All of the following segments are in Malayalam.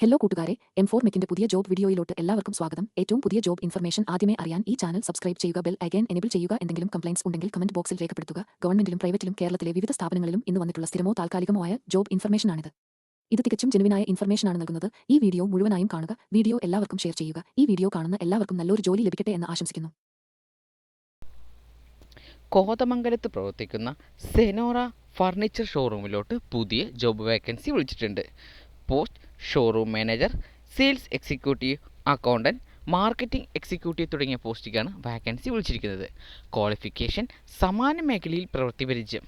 ഹലോ കൂട്ടുകാരെ എം ഫോർ മെക്കിന്റെ പുതിയ ജോബ് വീഡിയോയിലോട്ട് എല്ലാവർക്കും സ്വാഗതം. ഏറ്റവും പുതിയ ജോബ് ഇൻഫർമേഷൻ ആദ്യമേ അറിയാൻ ഈ ചാനൽ സബ്സ്ക്രൈബ് ചെയ്യുക ബെൽ ഐക്കൻ എനേബിൾ ചെയ്യുക എന്തെങ്കിലും കംപ്ലൈൻസ് ഉണ്ടെങ്കിൽ കമന്റ് ബോക്സിൽ രേഖപ്പെടുത്തുക. ഗവൺമെന്റിലും പ്രൈവറ്റിലും കേരളത്തിലെ വിവിധ സ്ഥാപനങ്ങളിലും ഇന്ന് വന്നിട്ടുള്ള സ്ഥിരമോ താൽക്കാലികമോ ആയ ജോബ് ഇൻഫർമേഷനാണിത്. ഇത് തികച്ചും ജെനുവിനായ ഇൻഫർമേഷനാണ് നൽകുന്നത്. ഈ വീഡിയോ മുഴുവനായും കാണുക വീഡിയോ എല്ലാവർക്കും ഷെയർ ചെയ്യുക. ഈ വീഡിയോ കാണുന്ന എല്ലാവർക്കും നല്ലൊരു ജോലി ലഭിക്കട്ടെ എന്ന് ആശംസിക്കുന്നു. കോതമംഗലത്ത് പ്രവർത്തിക്കുന്ന സെനോറ ഫർണിച്ചർ ഷോറൂമിലോട്ട് പുതിയ ജോബ് വേക്കൻസി വിളിച്ചിട്ടുണ്ട്. Post showroom manager sales executive accountant marketing executive തുടങ്ങിയ പോസ്റ്റിലേക്കാണ് വാക്കൻസി വിളിച്ചിരിക്കുന്നത്. ക്വാളിഫിക്കേഷൻ സമാന മേഖലയിൽ പ്രവൃത്തി പരിചയം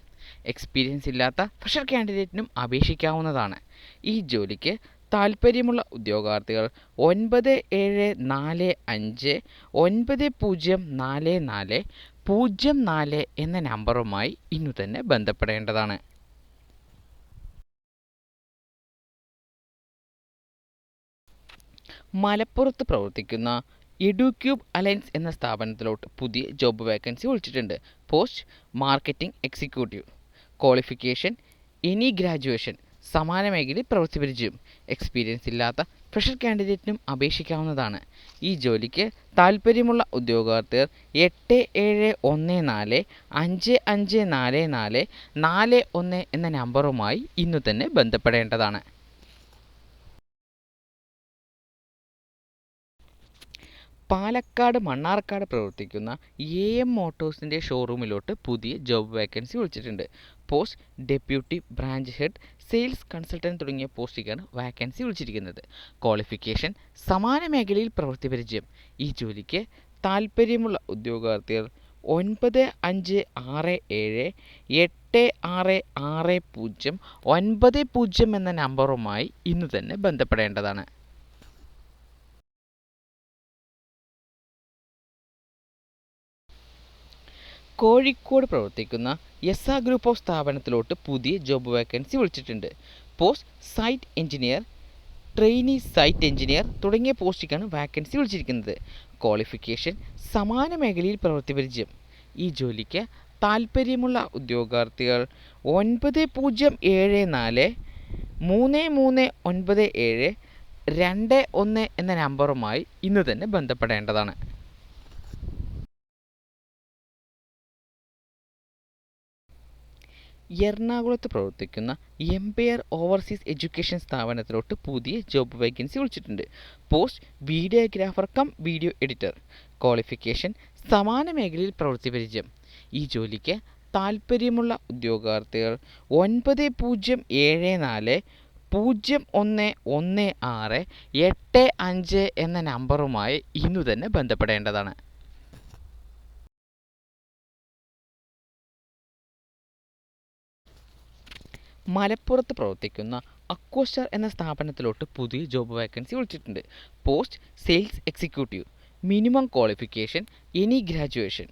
എക്സ്പീരിയൻസ് ഇല്ലാത്ത ഫ്രഷർ കാൻഡിഡേറ്റിനും അപേക്ഷിക്കാവുന്നതാണ്. ഈ ജോലിക്ക് താൽപ്പര്യമുള്ള ഉദ്യോഗാർത്ഥികൾ ഒൻപത് ഏഴ് നാല് അഞ്ച് ഒൻപത് പൂജ്യം നാല് നാല് പൂജ്യം നാല് എന്ന നമ്പറുമായി ഇന്നു തന്നെ ബന്ധപ്പെടേണ്ടതാണ്. മലപ്പുറത്ത് പ്രവർത്തിക്കുന്ന എഡുക്യൂബ് അലയൻസ് എന്ന സ്ഥാപനത്തിലോട്ട് പുതിയ ജോബ് വേക്കൻസി വിളിച്ചിട്ടുണ്ട്. Post marketing executive. Qualification any graduation സമാന മേഖലയിൽ പ്രവൃത്തി പരിചയം എക്സ്പീരിയൻസ് ഇല്ലാത്ത ഫ്രഷർ കാൻഡിഡേറ്റിനും അപേക്ഷിക്കാവുന്നതാണ്. ഈ ജോലിക്ക് താൽപ്പര്യമുള്ള ഉദ്യോഗാർത്ഥികൾ എട്ട് ഏഴ് ഒന്ന് നാല് അഞ്ച് അഞ്ച് നാല് നാല് നാല് ഒന്ന് എന്ന നമ്പറുമായി ഇന്ന് തന്നെ ബന്ധപ്പെടേണ്ടതാണ്. പാലക്കാട് മണ്ണാർക്കാട് പ്രവർത്തിക്കുന്ന എ എം മോട്ടോഴ്സിന്റെ ഷോറൂമിലോട്ട് പുതിയ ജോബ് വേക്കൻസി വിളിച്ചിട്ടുണ്ട്. Post deputy branch head sales consultant തുടങ്ങിയ പോസ്റ്റിക്കാണ് വാക്കൻസി വിളിച്ചിരിക്കുന്നത്. ക്വാളിഫിക്കേഷൻ സമാന മേഖലയിൽ പ്രവൃത്തി പരിചയം. ഈ ജോലിക്ക് താൽപ്പര്യമുള്ള ഉദ്യോഗാർത്ഥികൾ ഒൻപത് അഞ്ച് ആറ് ഏഴ് എട്ട് ആറ് ആറ് പൂജ്യം ഒൻപത് പൂജ്യം എന്ന നമ്പറുമായി ഇന്ന് തന്നെ ബന്ധപ്പെടേണ്ടതാണ്. കോഴിക്കോട് പ്രവർത്തിക്കുന്ന എസ് ആർ ഗ്രൂപ്പ് ഓഫ് സ്ഥാപനത്തിലോട്ട് പുതിയ ജോബ് വേക്കൻസി വിളിച്ചിട്ടുണ്ട്. Post site engineer trainee site engineer തുടങ്ങിയ പോസ്റ്റിക്കാണ് വാക്കൻസി വിളിച്ചിരിക്കുന്നത്. ക്വാളിഫിക്കേഷൻ സമാന മേഖലയിൽ പ്രവൃത്തി പരിചയം. ഈ ജോലിക്ക് താൽപ്പര്യമുള്ള ഉദ്യോഗാർത്ഥികൾ ഒൻപത് പൂജ്യം ഏഴ് നാല് മൂന്ന് മൂന്ന് ഒൻപത് ഏഴ് രണ്ട് ഒന്ന് എന്ന നമ്പറുമായി ഇന്ന് തന്നെ ബന്ധപ്പെടേണ്ടതാണ്. എറണാകുളത്ത് പ്രവർത്തിക്കുന്ന എംപയർ ഓവർസീസ് എഡ്യൂക്കേഷൻ സ്ഥാപനത്തിലോട്ട് പുതിയ ജോബ് വേക്കൻസി വിളിച്ചിട്ടുണ്ട്. Post videographer cum video editor. Qualification സമാന മേഖലയിൽ പ്രവൃത്തി പരിചയം. ഈ ജോലിക്ക് താൽപ്പര്യമുള്ള ഉദ്യോഗാർത്ഥികൾ ഒൻപത് പൂജ്യം ഏഴ് നാല് പൂജ്യം ഒന്ന് ഒന്ന് ആറ് എട്ട് അഞ്ച് എന്ന നമ്പറുമായി ഇന്നു തന്നെ ബന്ധപ്പെടേണ്ടതാണ്. മലപ്പുറത്ത് പ്രവർത്തിക്കുന്ന അക്വസ്റ്റാർ എന്ന സ്ഥാപനത്തിലോട്ട് പുതിയ ജോബ് വേക്കൻസി വിളിച്ചിട്ടുണ്ട്. Post sales executive minimum qualification any graduation.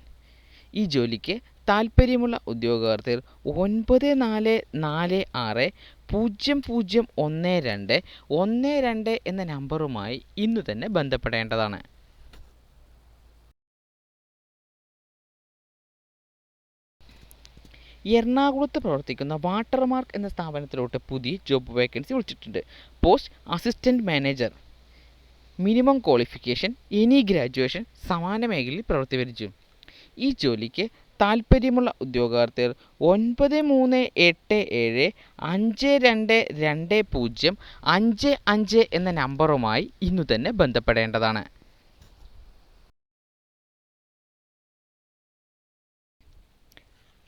ഈ ജോലിക്ക് താൽപ്പര്യമുള്ള ഉദ്യോഗാർത്ഥികൾ ഒൻപത് നാല് നാല് ആറ് പൂജ്യം പൂജ്യം ഒന്ന് രണ്ട് ഒന്ന് രണ്ട് എന്ന നമ്പറുമായി ഇന്നു തന്നെ ബന്ധപ്പെടേണ്ടതാണ്. എറണാകുളത്ത് പ്രവർത്തിക്കുന്ന വാട്ടർമാർക്ക് എന്ന സ്ഥാപനത്തിലോട്ട് പുതിയ ജോബ് വേക്കൻസി വിളിച്ചിട്ടുണ്ട്. Post assistant manager. Minimum qualification any graduation സമാന മേഖലയിൽ പ്രവൃത്തി വരിച്ചു ഈ ജോലിക്ക് താൽപ്പര്യമുള്ള ഉദ്യോഗാർത്ഥികൾ ഒൻപത് മൂന്ന് എട്ട് ഏഴ് അഞ്ച് രണ്ട് രണ്ട് പൂജ്യം അഞ്ച് അഞ്ച് എന്ന നമ്പറുമായി ഇന്നു തന്നെ ബന്ധപ്പെടേണ്ടതാണ്.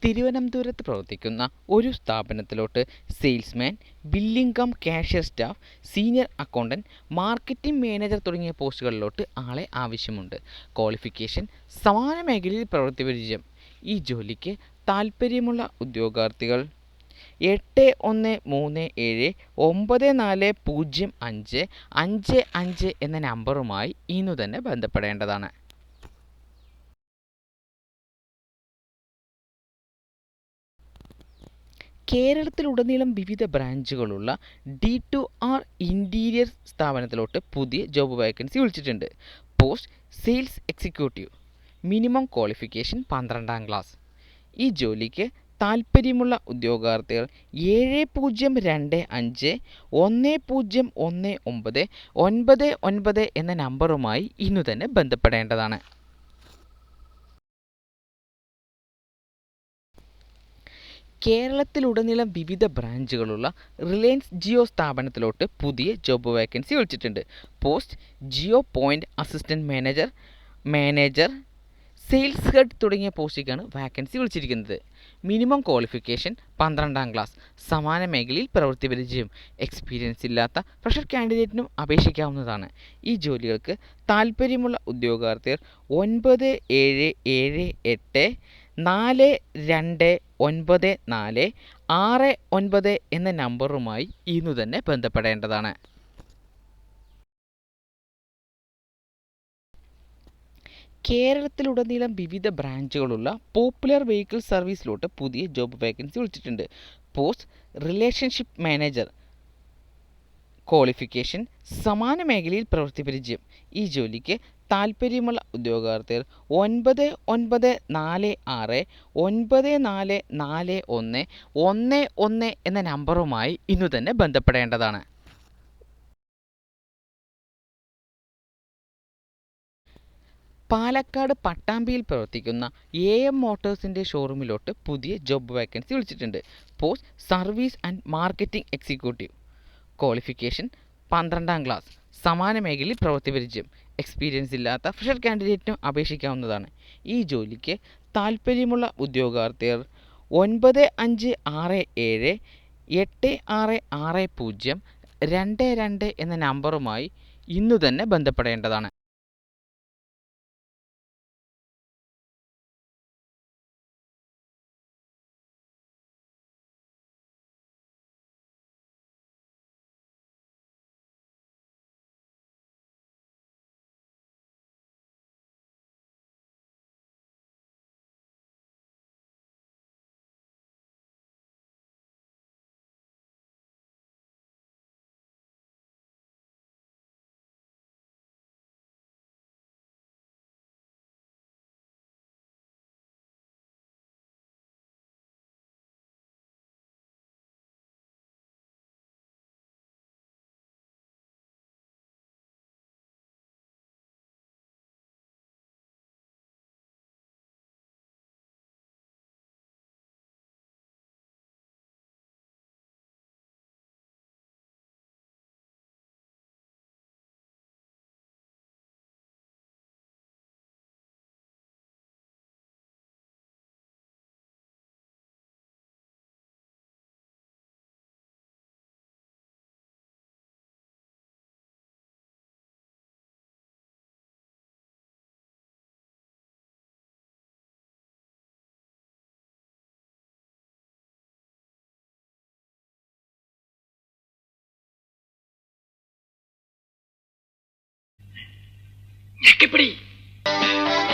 തിരുവനന്തപുരത്ത് പ്രവർത്തിക്കുന്ന ഒരു സ്ഥാപനത്തിലോട്ട് salesman billing cum cashier staff senior accountant marketing manager തുടങ്ങിയ പോസ്റ്റുകളിലോട്ട് ആളെ ആവശ്യമുണ്ട്. ക്വാളിഫിക്കേഷൻ സമാന മേഖലയിൽ പ്രവൃത്തി പരിചയം. ഈ ജോലിക്ക് താൽപ്പര്യമുള്ള ഉദ്യോഗാർത്ഥികൾ എട്ട് ഒന്ന് മൂന്ന് ഏഴ് ഒമ്പത് നാല് പൂജ്യം അഞ്ച് അഞ്ച് അഞ്ച് എന്ന നമ്പറുമായി ഇന്നു തന്നെ ബന്ധപ്പെടേണ്ടതാണ്. കേരളത്തിലുടനീളം വിവിധ ബ്രാഞ്ചുകളുള്ള ഡി ടു ആർ ഇന്റീരിയർ സ്ഥാപനത്തിലോട്ട് പുതിയ ജോബ് വേക്കൻസി വിളിച്ചിട്ടുണ്ട്. Post sales executive minimum qualification പന്ത്രണ്ടാം ക്ലാസ്. ഈ ജോലിക്ക് താൽപ്പര്യമുള്ള ഉദ്യോഗാർത്ഥികൾ ഏഴ് പൂജ്യം രണ്ട് അഞ്ച് ഒന്ന് പൂജ്യം ഒന്ന് ഒമ്പത് ഒൻപത് ഒൻപത് എന്ന നമ്പറുമായി ഇന്നു തന്നെ ബന്ധപ്പെടേണ്ടതാണ്. കേരളത്തിലുടനീളം വിവിധ ബ്രാഞ്ചുകളുള്ള റിലയൻസ് ജിയോ സ്ഥാപനത്തിലോട്ട് പുതിയ ജോബ് വേക്കൻസി വിളിച്ചിട്ടുണ്ട്. Post Jio point assistant manager manager sales head തുടങ്ങിയ പോസ്റ്റിലേക്കാണ് വാക്കൻസി വിളിച്ചിരിക്കുന്നത്. മിനിമം ക്വാളിഫിക്കേഷൻ പന്ത്രണ്ടാം ക്ലാസ് സമാന മേഖലയിൽ പ്രവൃത്തി പരിചയം എക്സ്പീരിയൻസ് ഇല്ലാത്ത ഫ്രഷർ കാൻഡിഡേറ്റിനും അപേക്ഷിക്കാവുന്നതാണ്. ഈ ജോലികൾക്ക് താൽപ്പര്യമുള്ള ഉദ്യോഗാർത്ഥികൾ ഒൻപത് ഏഴ് ഏഴ് എട്ട് നാല് രണ്ട് ഒൻപത് നാല് ആറ് ഒൻപത് എന്ന നമ്പറുമായി ഇന്നു തന്നെ ബന്ധപ്പെടേണ്ടതാണ്. കേരളത്തിലുടനീളം വിവിധ ബ്രാഞ്ചുകളുള്ള പോപ്പുലർ വെഹിക്കിൾ സർവീസിലോട്ട് പുതിയ ജോബ് വേക്കൻസി വിളിച്ചിട്ടുണ്ട്. പോസ്റ്റ് റിലേഷൻഷിപ്പ് മാനേജർ ക്വാളിഫിക്കേഷൻ സമാന മേഖലയിൽ പ്രവൃത്തി പരിചയം ഈ ജോലിക്ക് താൽപ്പര്യമുള്ള ഉദ്യോഗാർത്ഥികൾ ഒൻപത് ഒൻപത് നാല് ആറ് ഒൻപത് നാല് നാല് ഒന്ന് ഒന്ന് ഒന്ന് എന്ന നമ്പറുമായി ഇന്നു തന്നെ ബന്ധപ്പെടേണ്ടതാണ്. പാലക്കാട് പട്ടാമ്പിയിൽ പ്രവർത്തിക്കുന്ന എ എം മോട്ടോഴ്സിന്റെ ഷോറൂമിലോട്ട് പുതിയ ജോബ് വേക്കൻസി വിളിച്ചിട്ടുണ്ട്. Post service and marketing executive. Qualification പന്ത്രണ്ടാം ക്ലാസ്. സമാന മേഖലയിൽ പ്രവൃത്തി പരിചയം. എക്സ്പീരിയൻസ് ഇല്ലാത്ത ഫ്രഷർ കാൻഡിഡേറ്റിനും അപേക്ഷിക്കാവുന്നതാണ്. ഈ ജോലിക്ക് താൽപ്പര്യമുള്ള ഉദ്യോഗാർത്ഥികൾ ഒൻപത് അഞ്ച് ആറ് ഏഴ് എട്ട് ആറ് ആറ് പൂജ്യം രണ്ട് രണ്ട് എന്ന നമ്പറുമായി ഇന്നു തന്നെ ബന്ധപ്പെടേണ്ടതാണ്. यह